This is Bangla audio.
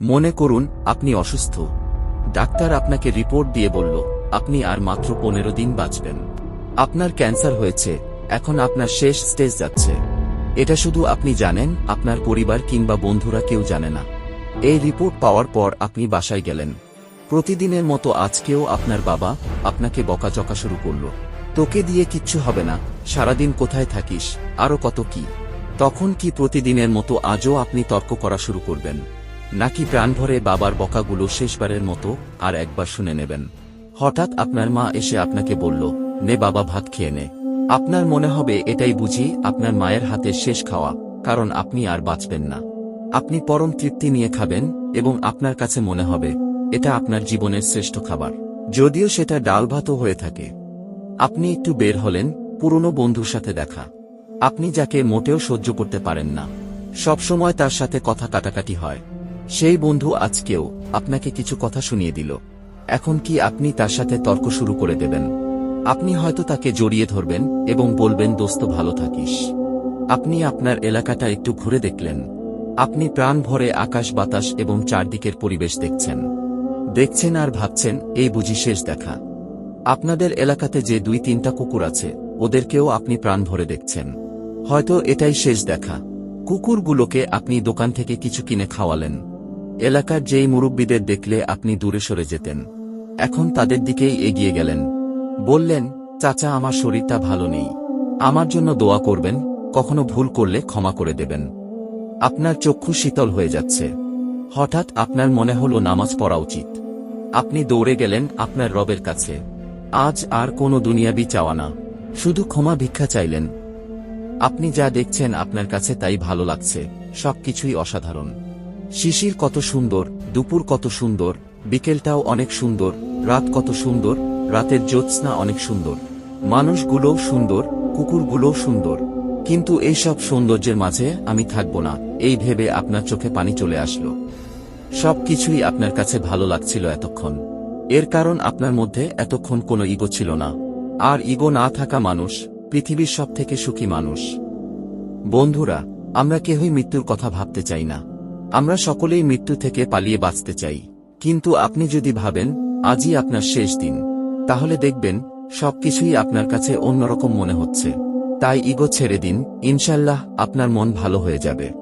মনে করুন, আপনি অসুস্থ। ডাক্তার আপনাকে রিপোর্ট দিয়ে বলল, আপনি আর মাত্র পনেরো দিন বাঁচবেন। আপনার ক্যান্সার হয়েছে, এখন আপনার শেষ স্টেজ যাচ্ছে। এটা শুধু আপনি জানেন, আপনার পরিবার কিংবা বন্ধুরা কেউ জানে না। এই রিপোর্ট পাওয়ার পর আপনি বাসায় গেলেন। প্রতিদিনের মতো আজকেও আপনার বাবা আপনাকে বকাচকা শুরু করল। তোকে দিয়ে কিচ্ছু হবে না, সারাদিন কোথায় থাকিস, আরও কত কি? তখন কি প্রতিদিনের মতো আজও আপনি তর্ক করা শুরু করবেন। নাকি প্রাণভরে বাবার বকাগুলো শেষবারের মতো আর একবার শুনে নেবেন। হঠাৎ আপনার মা এসে আপনাকে বলল, নে বাবা, ভাত খেয়ে নে। আপনার মনে হবে, এটাই বুঝি আপনার মায়ের হাতে শেষ খাওয়া, কারণ আপনি আর বাঁচবেন না। আপনি পরম তৃপ্তি নিয়ে খাবেন এবং আপনার কাছে মনে হবে, এটা আপনার জীবনের শ্রেষ্ঠ খাবার। যদিও সেটা ডাল ভাতও হয়ে থাকে। আপনি একটু বের হলেন, পুরনো বন্ধুর সাথে দেখা। আপনি যাকে মোটেও সহ্য করতে পারেন না। সবসময় তার সাথে কথা কাটাকাটি হয়। সেই বন্ধু আজকেও আপনাকে কিছু কথা শুনিয়ে দিল। এখন কি আপনি তার সাথে তর্ক শুরু করে দেবেন? আপনি হয়তো তাকে জড়িয়ে ধরবেন এবং বলবেন, দোস্ত, ভালো থাকিস। আপনি আপনার এলাকাটা একটু ঘুরে দেখলেন। আপনি প্রাণ ভরে আকাশ বাতাস এবং চারদিকের পরিবেশ দেখছেন। দেখছেন আর ভাবছেন, এই বুঝি শেষ দেখা। আপনাদের এলাকাতে যে দুই তিনটা কুকুর আছে, ওদেরকেও আপনি প্রাণ ভরে দেখছেন। হয়তো এটাই শেষ দেখা। কুকুরগুলোকে আপনি দোকান থেকে কিছু কিনে খাওয়ালেন। এলাকার যেই মুরব্বীদের দেখলে আপনি দূরে সরে যেতেন। এখন তাদের দিকেই এগিয়ে গেলেন। বললেন, চাচা, আমার শরীরটা ভালো নেই। আমার জন্য দোয়া করবেন, কখনো ভুল করলে ক্ষমা করে দেবেন। আপনার চক্ষু শীতল হয়ে যাচ্ছে। হঠাৎ আপনার মনে হলো নামাজ পড়া উচিত। আপনি দৌড়ে গেলেন আপনার রবের কাছে। আজ আর কোনো দুনিয়াবি চাওয়া না। শুধু ক্ষমা ভিক্ষা চাইলেন। আপনি যা দেখছেন আপনার কাছে তাই ভালো লাগছে। সবকিছুই অসাধারণ। শিশির কত সুন্দর, দুপুর কত সুন্দর, বিকেলটাও অনেক সুন্দর, রাত কত সুন্দর, রাতের জ্যোৎস্না অনেক সুন্দর। মানুষগুলোও সুন্দর, কুকুরগুলোও সুন্দর। কিন্তু এইসব সৌন্দর্যের মাঝে আমি থাকব না, এই ভেবে আপনার চোখে পানি চলে আসলো। সবকিছুই আপনার কাছে ভালো লাগছিল এতক্ষণ। এর কারণ আপনার মধ্যে এতক্ষণ কোনো ইগো ছিল না। আর ইগো না থাকা মানুষ, পৃথিবীর সব থেকে সুখী মানুষ। বন্ধুরা, আমরা কেহই মৃত্যুর কথা ভাবতে চাই না। আমরা সকলেই মৃত্যু থেকে পালিয়ে বাঁচতে চাই। কিন্তু আপনি যদি ভাবেন, আজই আপনার শেষ দিন, তাহলে দেখবেন, সবকিছুই আপনার কাছে অন্যরকম মনে হচ্ছে। তাই ইগো ছেড়ে দিন, ইনশাল্লাহ আপনার মন ভালো হয়ে যাবে।